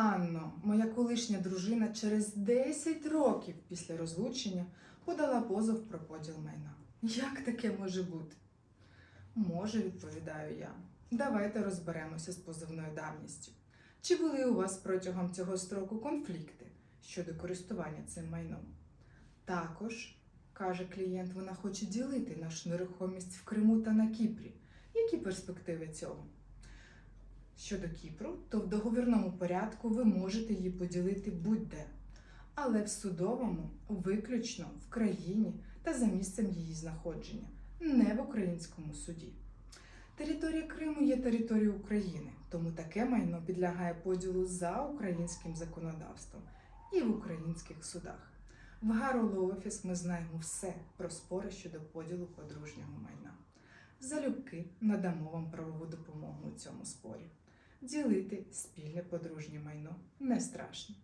Анно, моя колишня дружина через 10 років після розлучення подала позов про поділ майна. Як таке може бути? Може, відповідаю я. Давайте розберемося з позовною давністю. Чи були у вас протягом цього строку конфлікти щодо користування цим майном? Також, каже клієнт, вона хоче ділити нашу нерухомість в Криму та на Кіпрі. Які перспективи цього? Щодо Кіпру, то в договірному порядку ви можете її поділити будь-де, але в судовому виключно в країні та за місцем її знаходження, не в українському суді. Територія Криму є територією України, тому таке майно підлягає поділу за українським законодавством і в українських судах. В Гароло Офіс ми знаємо все про спори щодо поділу подружнього майна. Залюбки надамо вам правову допомогу у цьому спорі. Ділити спільне подружнє майно не страшно.